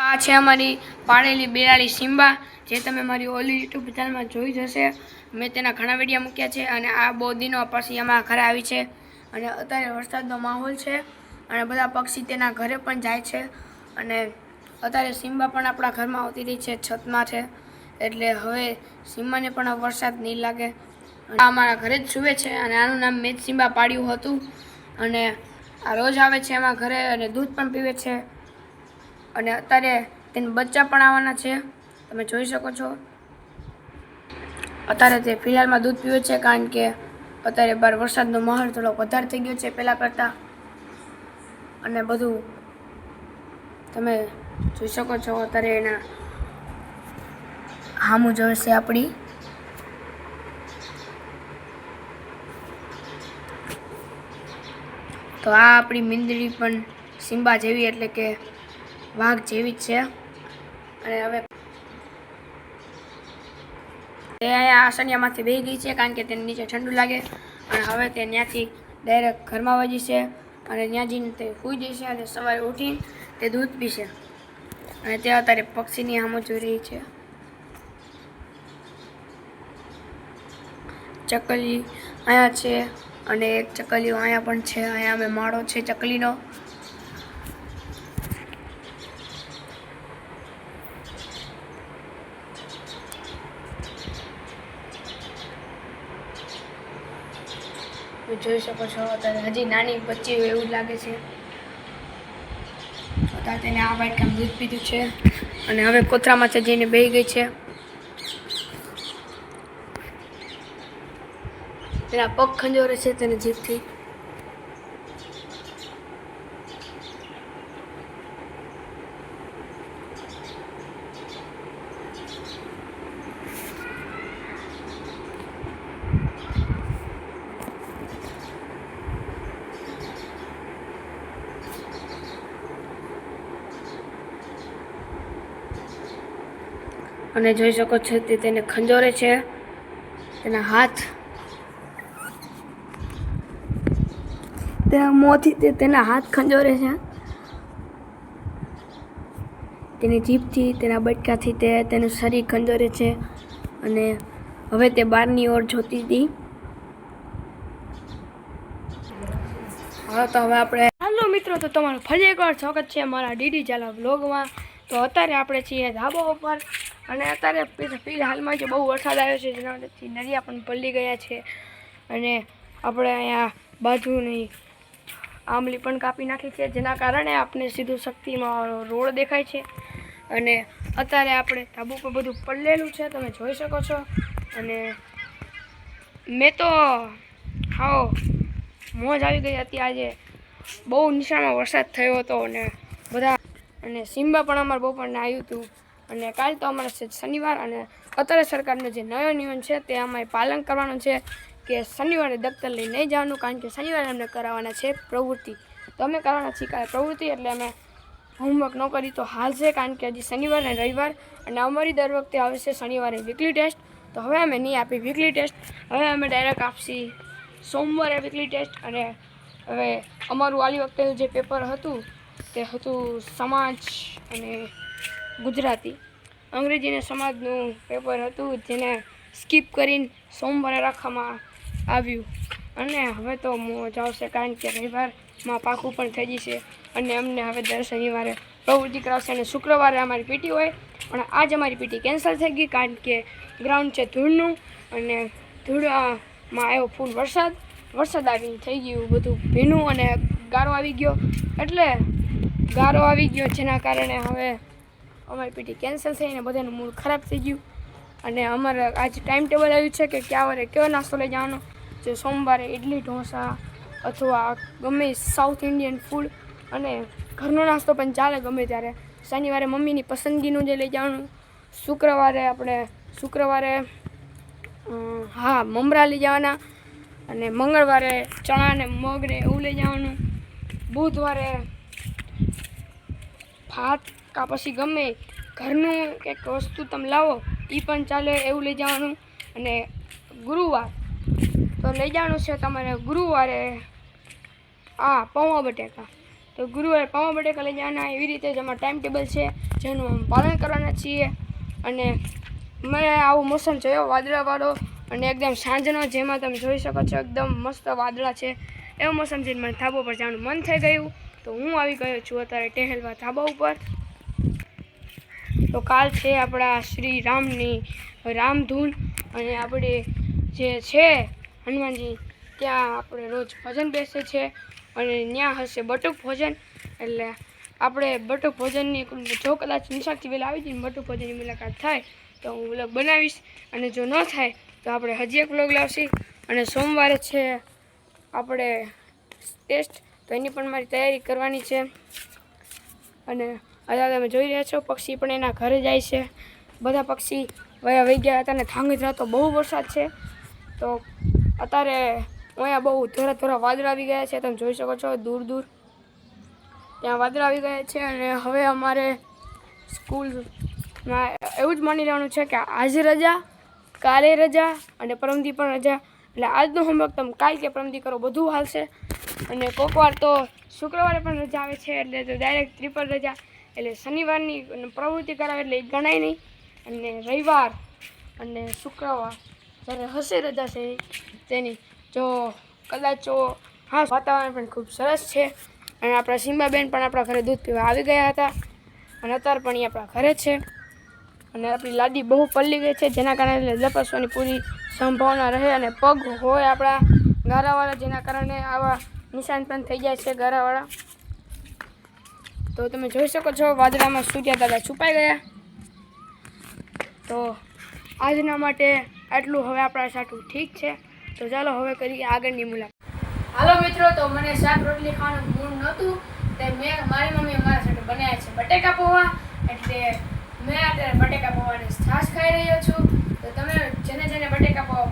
આ છે અમારી પાળેલી બિલાડી સિમ્બા, જે તમે મારી ઓલી યુટ્યુબ ચેનલમાં જોઈ જશે. મેં તેના ઘણા વીડિયો મૂક્યા છે અને આ બહુ દિનો પછી અમારા ઘરે આવી છે. અને અત્યારે વરસાદનો માહોલ છે અને બધા પક્ષી તેના ઘરે પણ જાય છે. અને અત્યારે સિમ્બા પણ આપણા ઘરમાં આવતી રહી છે, છતમાં છે. એટલે હવે સિમ્બાને પણ વરસાદ નહીં લાગે. અમારા ઘરે જ સૂવે છે અને આનું નામ મેં સિમ્બા પાડ્યું હતું. અને આ રોજ આવે છે એમાં ઘરે અને દૂધ પણ પીવે છે. અને અત્યારે તેને બચ્ચા પણ આવવાના છે. તમે જોઈ શકો છો. અત્યારે તે ફિલહાલમાં દૂધ પીવે છે કારણ કે અત્યારે બાર વરસાદનો માહોલ થોડો વધારે થઈ ગયો છે પહેલાં કરતાં. અને બધું તમે જોઈ શકો છો અત્યારે એના હામું જોવે છે આપણી. તો આ આપણી મીંદડી પણ સિંબા જેવી એટલે કે વાઘ જેવી જ છે. અને હવે તે અહીંયા આસનિયામાંથી બેહી ગઈ છે કારણ કે તેને નીચે ઠંડુ લાગે. અને હવે તે ત્યાંથી ડાયરેક્ટ ઘરમાં વજી છે. અને ત્યાં જઈને તે સૂઈ જશે અને સવારે ઉઠીને તે દૂધ પીશે અને તે અત્યારે પક્ષીની સામે જોઈ રહી છે. ચકલી અહીંયા છે અને એક ચકલીઓ અહીંયા પણ છે. અહીંયા અમે માળો છે ચકલીનો. તમે જોઈ શકો છો અત્યારે હજી નાની બચ્ચી હોય એવું લાગે છે. અત્યારે તેને આ બાઈટ દૂધ પીધું છે. અને હવે કોથરામાં જઈને બેહી ગઈ છે. તેના પગ ખંજોરે છે તેને જીભથી. અને જોઈ શકો છો તે તેને ખંજોરે છે. તેના હાથ. તેના મોંથી તે તેના હાથ ખંજોરે છે. તેની જીભથી, તેના બટકાથી તે તેનું શરીર ખંજોરે છે અને હવે તે બહારની ઓર જોતી હતી. હા, તો હવે આપણે હાલો મિત્રો, તો તમારું ફરી એકવાર સ્વાગત છે અમારા ડીડી ચાલા વ્લોગમાં. તો અત્યારે આપણે છીએ ધાબા ઉપર. અને અત્યારે ફિલ- ફિલહાલમાં જે બહુ વરસાદ આવ્યો છે જેના વચ્ચે નદિયા પણ પલળી ગયા છે. અને આપણે અહીંયા બાજુની આંબલી પણ કાપી નાખી છે, જેના કારણે આપણે સીધું શક્તિમાં રોડ દેખાય છે. અને અત્યારે આપણે ધાબુ પર બધું પલળેલું છે, તમે જોઈ શકો છો. અને મેં તો હાવ મોજ આવી ગઈ હતી આજે. બહુ નિશાળમાં વરસાદ થયો હતો અને બધા અને સિમ્બા પણ અમારા બપોરને આવ્યું હતું અને કાલ તો અમારે છે શનિવાર અને અત્યારે સરકારનો જે નવો નિયમ છે તે અમારે પાલન કરવાનું છે કે શનિવારે દફતર લઈ નહીં જવાનું, કારણ કે શનિવારે અમને કરાવવાના છે પ્રવૃત્તિ. તો અમે કરવાના છીએ કાલે પ્રવૃત્તિ, એટલે અમે હોમવર્ક ન કરી તો હાલ છે, કારણ કે હજી શનિવાર અને રવિવાર અને અમારી દર વખતે આવે છે શનિવારે વીકલી ટેસ્ટ તો હવે અમે નહીં આપી વીકલી ટેસ્ટ હવે અમે ડાયરેક્ટ આપશી સોમવારે વીકલી ટેસ્ટ અને હવે અમારું આલી વખતે જે પેપર હતું તે હતું સમાજ અને ગુજરાતી. અંગ્રેજીને સમાજનું પેપર હતું જેને સ્કીપ કરીને સોમવારે રાખવામાં આવ્યું. અને હવે તો મોજ આવશે કારણ કે રવિવારમાં પાકું પણ થઈ જશે. અને અમને હવે દર શનિવારે પ્રવૃત્તિ કરાવશે અને શુક્રવારે અમારી પીટી હોય. પણ આજ અમારી પીટી કેન્સલ થઈ ગઈ કારણ કે ગ્રાઉન્ડ છે ધૂળનું. અને ધૂળમાં આવ્યો ફૂલ વરસાદ. વરસાદ આવી થઈ ગયું બધું ભીનું અને ગારો આવી ગયો. એટલે ગારો આવી ગયો જેના કારણે હવે અમારી પીટી કેન્સલ થઈને બધાનું મૂડ ખરાબ થઈ ગયું. અને અમારે આજ ટાઈમ ટેબલ આવ્યું છે કે ક્યાં વારે કયો નાસ્તો લઈ જવાનો? જે સોમવારે ઇડલી ઢોસા અથવા ગમે સાઉથ ઇન્ડિયન ફૂડ અને ઘરનો નાસ્તો પણ ચાલે ગમે ત્યારે. શનિવારે મમ્મીની પસંદગીનું જે લઈ જવાનું, શુક્રવારે આપણે શુક્રવારે હા, મમરા લઈ જવાના અને મંગળવારે ચણા ને મગ ને એવું લઈ જવાનું. બુધવારે ભાત કા પછી ગમે ઘરનું કંઈક વસ્તુ તમે લાવો એ પણ ચાલે એવું લઈ જવાનું. અને ગુરુવાર. તો લઈ જવાનું છે તમારે ગુરુવારે આ પૌવા બટેકા. તો ગુરુવારે પૌવા બટેકા લઈ જવાના, એવી રીતે જ અમારું ટાઈમ ટેબલ છે, જેનું અમે પાલન કરવાના છીએ. અને મેં આવું મોસમ જોયો વાદળાવાળો અને એકદમ સાંજનો જેમાં તમે જોઈ શકો છો, એકદમ મસ્ત વાદળા છે. એવો મોસમ છે, મને ધાબા ઉપર જવાનું મન થઈ ગયું. તો હું આવી ગયો છું અત્યારે ટહેલવા ધાબા ઉપર. તો કાલ છે આપણા શ્રી રામની રામધૂન અને આપણે જે છે હનુમાનજી, ત્યાં આપણે રોજ ભજન બેસે છે અને ત્યાં હશે બટુક ભોજન. એટલે આપણે બટુક ભોજનની જો કદાચ નિશાકથી વહેલા આવી જઈને બટુક ભોજનની મુલાકાત થાય, તો હું વ્લોગ બનાવીશ. અને જો ન થાય, તો આપણે હજી એક વ્લોગ લાવશી. અને સોમવારે છે આપણે ટેસ્ટ, તો એની પણ મારી તૈયારી કરવાની છે. અને અત્યારે તમે જોઈ રહ્યા છો, પક્ષી પણ એના ઘરે જાય છે. બધા પક્ષી વયા વહી ગયા હતા અને ધાંગધ્રા તો બહુ વરસાદ છે. તો અત્યારે અહીંયા બહુ ધોરા ધોરા વાદળા આવી ગયા છે, તમે જોઈ શકો છો દૂર દૂર. ત્યાં વાદળા આવી ગયા છે અને હવે અમારે સ્કૂલમાં એવું જ માની લેવાનું છે કે આજે રજા, કાલે રજા અને પરમદી પણ રજા. એટલે આજનો હોમવર્ક તમે કાલ કે પરમદી કરો, બધું હાલશે. અને કોક વાર તો શુક્રવારે પણ રજા આવે છે, એટલે તો ડાયરેક્ટ ત્રિપલ રજા. એટલે શનિવારની પ્રવૃત્તિ કરાવે એટલે એ ગણાય નહીં. અને રવિવાર અને શુક્રવાર જ્યારે હશે રજા છે, તેની જો કદાચ હા વાતાવરણ પણ ખૂબ સરસ છે. અને આપણા સીમાબેન પણ આપણા ઘરે દૂધ પીવા આવી ગયા હતા. અને અત્યારે પણ એ આપણા ઘરે છે. અને આપણી લાદી બહુ પલ્લી ગઈ છે, જેના કારણે લપસવાની પૂરી સંભાવના રહે અને પગ હોય આપણા ગારાવાળા, જેના કારણે આવા નિશાન પણ થઈ જાય છે ગારાવાળા. તો તમે જોઈ શકો છો, વાદળામાં સૂર્યા દાદા છુપાઈ ગયા. તો આજના માટે આટલું. હવે આપણા સાટું ઠીક છે. તો ચાલો હવે કરીએ આગળની મુલાકાત. હાલો મિત્રો, તો મને શાક રોટલી ખાવાનું મૂળ નહોતું. તે મેં, મારી મમ્મી મારા સાથે બનાવ્યા છે બટેકા પૌવા. એટલે મેં અત્યારે બટેકા પૌવાની છાશ ખાઈ રહ્યો છું. તો તમે જેને જેને બટેકા પૌવા